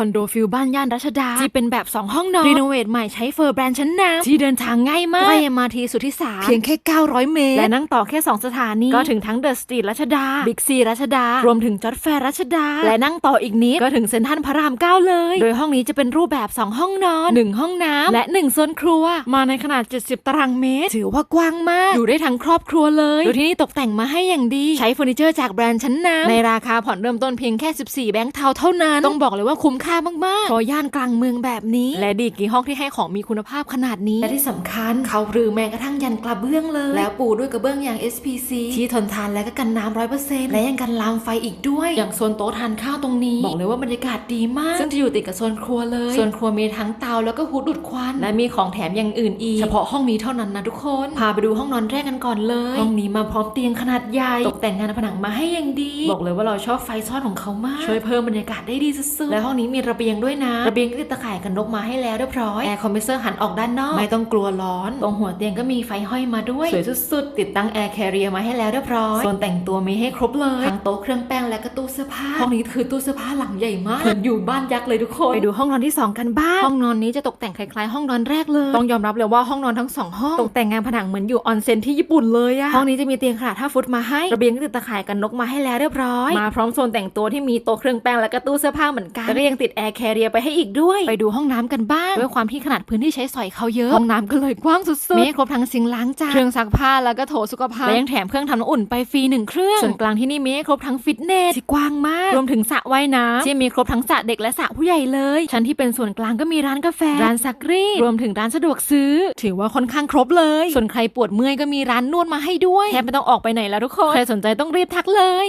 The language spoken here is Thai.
คอนโดฟิลบ้านย่านรัชดา ที่เป็นแบบ 2 ห้องนอนรีโนเวทใหม่ใช้เฟอร์แบรนด์ชั้นนำที่เดินทางง่ายมากใกล้ MRT สุทธิสารเพียงแค่ 900 เมตร และนั่งต่อแค่ 2 สถานี ก็ถึงทั้งเดอะสตรีทรัชดาบิ๊กซีรัชดา รวมถึงจอดแฟร์รัชดา และนั่งต่ออีกนิดก็ถึงเซ็นทรัลพระราม 9 เลย โดยห้องนี้จะเป็นรูปแบบ 2 ห้องนอน 1 ห้องน้ำและ1โซนครัว มาในขนาด 70 ตารางเมตร ถือว่ากว้างมาก อยู่ได้ทั้งครอบครัวเลยโดยที่นี่ตกแต่งมาให้อย่างดี ใช้เฟอร์นิเจอร์จากแบรนด์ชั้นนำในราคาผ่อนเริ่มต้นเพียงแค่ 14 แบงค์เทาเท่านั้นต้องบอกเลยว่าคุ้มค่ามากๆเพราะย่านกลางเมืองแบบนี้ และดีกี่ห้องที่ให้ของมีคุณภาพขนาดนี้ และที่สำคัญเขาหรือแม้กระทั่งยันกระเบื้องเลย แล้วปูด้วยกระเบื้องอย่าง SPC ที่ทนทานและก็กันน้ำร้อยเปอร์เซ็นต์และยังกันลามไฟอีกด้วย อย่างโซนโต๊ะทานข้าวตรงนี้ บอกเลยว่าบรรยากาศดีมาก ซึ่งจะอยู่ติดกับโซนครัวเลยโซนครัวมีทั้งเตาแล้วก็ฮูดดูดควัน และมีของแถมอย่างอื่นอีก เฉพาะห้องนี้เท่านั้นนะทุกคน พาไปดูห้องนอนแรกกันก่อนเลย ห้องนี้มาพร้อมเตียงขนาดใหญ่ตกแต่งงานผนังมาให้อย่างดี บอกเลยว่าเราชอบไฟซ่อนของเขามาก ช่วยเพิ่มบรรยากาศได้ดีสุดๆและห้องนี้มีระเบียงด้วยนะ ระเบียงก็ติดตะข่ายกันนกมาให้แล้วเรียบร้อย แอร์คอมเพรสเซอร์หันออกด้านนอก ไม่ต้องกลัวร้อน ตรงหัวเตียงก็มีไฟห้อยมาด้วย สวยสุดๆ ติดตั้งแอร์แคเรียมาให้แล้วเรียบร้อยส่วนแต่งตัวมีให้ครบเลย ทั้งโต๊ะเครื่องแป้งและก็ตู้เสื้อผ้า ห้องนี้คือตู้เสื้อผ้าหลังใหญ่มากเหมือนอยู่บ้านยักษ์เลยทุกคน ไปดูห้องนอนที่ 2 กันบ้าง ห้องนอนนี้จะตกแต่งคล้ายๆ ห้องนอนแรกเลย ต้องยอมรับเลยว่าห้องนอนทั้งสองห้องตกแต่งงานผนังเหมือนอยู่ออนเซ็นที่ญี่ปุ่นเลยอะห้องนี้จะมีเตียงขนาด5ฟุตมาให้ ระเบียงก็ติดตะข่ายกันนกมาให้แล้วเรียบร้อย มาพร้อมโซนแต่งตัวที่มีโต๊ะเครื่องแป้งและก็ตู้เสื้อผ้าเหมือนกันแล้วก็ยังติดแอร์แคเรียไปให้อีกด้วย ไปดูห้องน้ำกันบ้าง ด้วยความที่ขนาดพื้นที่ใช้สอยเขาเยอะ ห้องน้ำก็เลยกว้างสุดๆ มีให้ครบทั้งซิงค์ล้างจานเครื่องซักผ้าแล้วก็โถสุขภัณฑ์และยังแถมเครื่องทำน้ำอุ่นไปฟรีหนึ่งเครื่องส่วนกลางที่นี่มีให้ครบทั้งฟิตเนสที่กว้างมาก รวมถึงสระว่ายน้ำที่มีครบทั้งสระเด็กและสระผู้ใหญ่เลย ชั้นที่เป็นส่วนกลางก็มีร้านกาแฟ ร้านซักรีดรวมถึงร้านสะดวกซื้อ ถือว่าค่อนข้างครบเลย ส่วนใครปวดเมื่อยก็มีร้านนวดมาให้ด้วยแทบไม่ต้องออกไปไหนแล้วทุกคนใครสนใจต้องรีบทักเลย